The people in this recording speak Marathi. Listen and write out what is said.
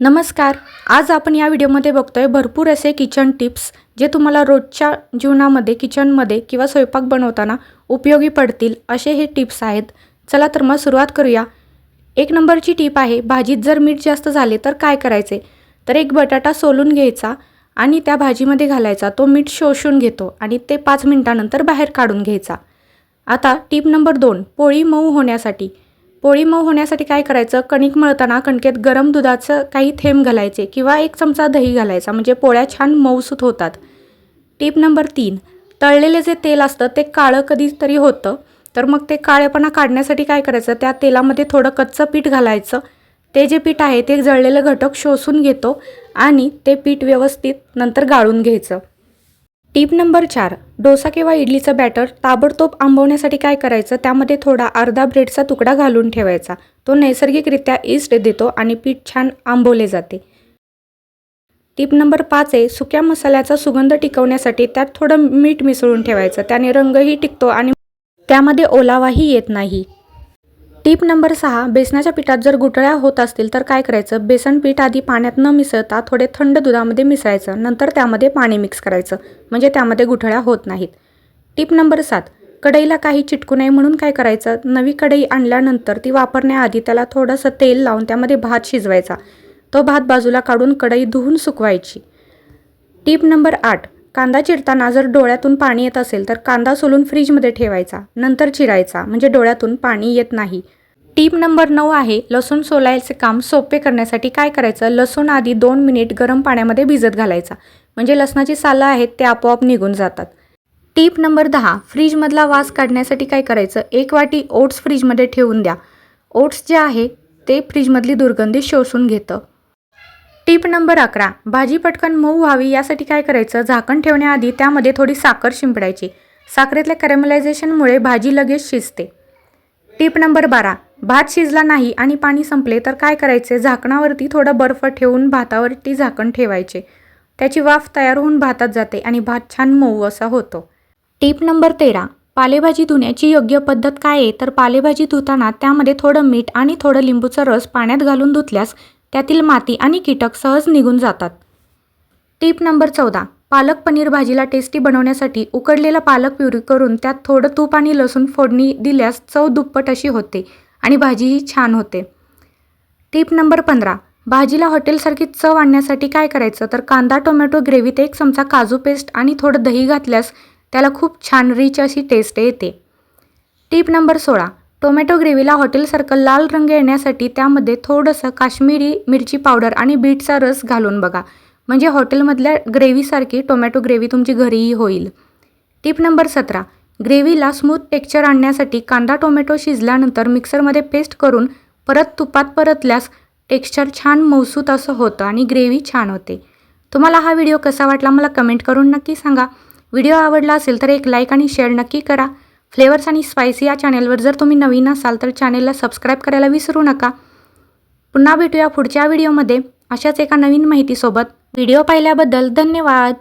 नमस्कार. आज आपण या व्हिडिओमध्ये बघतोय भरपूर असे किचन टिप्स जे तुम्हाला रोजच्या जीवनामध्ये किचनमध्ये किंवा स्वयंपाक बनवताना उपयोगी पडतील असे हे टिप्स आहेत. चला तर मग सुरुवात करूया. एक नंबरची टीप आहे भाजीत जर मीठ जास्त झाले तर काय करायचे? तर एक बटाटा सोलून घ्यायचा आणि त्या भाजीमध्ये घालायचा. तो मीठ शोषून घेतो आणि ते पाच मिनटानंतर बाहेर काढून घ्यायचा. आता टीप नंबर दोन पोळी मऊ होण्यासाठी. पोळी मऊ होण्यासाठी काय करायचं? कणिक मळताना कणकेत गरम दुधाचं काही थेंब घालायचे किंवा एक चमचा दही घालायचा म्हणजे पोळ्या छान मऊसूत होतात. टीप नंबर तीन तळलेले जे तेल असतं ते काळं कधीतरी होतं तर मग ते काळेपणा काढण्यासाठी काय करायचं? त्या तेलामध्ये थोडं कच्चं पीठ घालायचं. ते जे पीठ आहे ते जळलेलं घटक शोषून घेतो आणि ते पीठ व्यवस्थित नंतर गाळून घ्यायचं. टीप नंबर चार डोसा किंवा इडलीचं बॅटर ताबडतोब आंबवण्यासाठी काय करायचं? त्यामध्ये थोडा अर्धा ब्रेडचा तुकडा घालून ठेवायचा. तो नैसर्गिकरित्या ईस्ट देतो आणि पीठ छान आंबवले जाते. टीप नंबर पाच आहे सुक्या मसाल्याचा सुगंध टिकवण्यासाठी त्यात थोडं मीठ मिसळून ठेवायचं. त्याने रंगही टिकतो आणि त्यामध्ये ओलावाही येत नाही. टीप नंबर सहा बेसनाच्या पिठात जर गुठळ्या होत असतील तर काय करायचं? बेसन पीठ आधी पाण्यात न मिसळता थोडे थंड दुधामध्ये मिसळायचं. नंतर त्यामध्ये पाणी मिक्स करायचं. म्हणजे त्यामध्ये गुठळ्या होत नाहीत. टीप नंबर सात कढईला काही चिटकू नये म्हणून काय करायचं? नवी कढई आणल्यानंतर ती वापरण्याआधी त्याला थोडंसं तेल लावून त्यामध्ये भात शिजवायचा. तो भात बाजूला काढून कढई धुवून सुकवायची. टीप नंबर आठ कांदा चिरताना जर डोळ्यातून पाणी येत असेल तर कांदा सोलून फ्रीजमध्ये ठेवायचा नंतर चिरायचा म्हणजे डोळ्यातून पाणी येत नाही. टीप नंबर नऊ आहे लसूण सोलायचे काम सोपे करण्यासाठी काय करायचं? लसूण आधी दोन मिनिट गरम पाण्यामध्ये भिजत घालायचा. म्हणजे लसणाची सालं आहेत ते आपोआप निघून जातात. टीप नंबर दहा फ्रीजमधला वास काढण्यासाठी काय करायचं? एक वाटी ओट्स फ्रीजमध्ये ठेवून द्या. ओट्स जे आहे ते फ्रीजमधली दुर्गंधी शोषून घेतं. टीप नंबर अकरा भाजी पटकन मऊ व्हावी यासाठी काय करायचं? झाकण ठेवण्याआधी त्यामध्ये थोडी साखर शिंपडायची. साखरेतल्या कॅरेमलायझेशनमुळे भाजी लगेच शिजते. टीप नंबर बारा भात शिजला नाही आणि पाणी संपले तर काय करायचे? झाकणावरती थोडं बर्फ ठेवून भातावरती झाकण ठेवायचे. त्याची वाफ तयार होऊन भातात जाते आणि भात छान मऊ असा होतो. टीप नंबर तेरा पालेभाजी धुण्याची योग्य पद्धत काय आहे? तर पालेभाजी धुताना त्यामध्ये थोडं मीठ आणि थोडं लिंबूचा रस पाण्यात घालून धुतल्यास त्यातील माती आणि कीटक सहज निघून जातात. टीप नंबर चौदा. पालक पनीर भाजीला टेस्टी बनवण्यासाठी उकडलेला पालक प्युरी करून त्यात थोडं तूप आणि लसूण फोडणी दिल्यास चव दुप्पट अशी होते आणि भाजीही छान होते. टीप नंबर पंधरा. भाजीला हॉटेलसारखी चव आणण्यासाठी काय करायचं? तर कांदा टोमॅटो ग्रेव्हीत एक चमचा काजू पेस्ट आणि थोडं दही घातल्यास त्याला खूप छान रिच अशी टेस्ट येते. टीप नंबर सोळा. टोमॅटो ग्रेव्हीला हॉटेलसारखं लाल रंग येण्यासाठी त्यामध्ये थोडंसं काश्मीरी मिरची पावडर आणि बीटचा रस घालून बघा. म्हणजे हॉटेलमधल्या ग्रेव्हीसारखी टोमॅटो ग्रेव्ही तुमची घरीही होईल. टिप नंबर सतरा. ग्रेव्हीला स्मूथ टेक्स्चर आणण्यासाठी कांदा टोमॅटो शिजल्यानंतर मिक्सरमध्ये पेस्ट करून परत तुपात परतल्यास टेक्स्चर छान मौसूत असं होतं आणि ग्रेव्ही छान होते. तुम्हाला हा व्हिडिओ कसा वाटला मला कमेंट करून नक्की सांगा. व्हिडिओ आवडला असेल तर एक लाईक आणि शेअर नक्की करा. फ्लेवर्स आणि स्पायसी या चॅनेलवर जर तुम्ही नवीन असाल तर चॅनेलला सबस्क्राईब करायला विसरू नका. पुन्हा भेटूया पुढच्या व्हिडिओमध्ये. अशाच एका नवीन माहितीसोबत. व्हिडिओ पाहिल्याबद्दल धन्यवाद.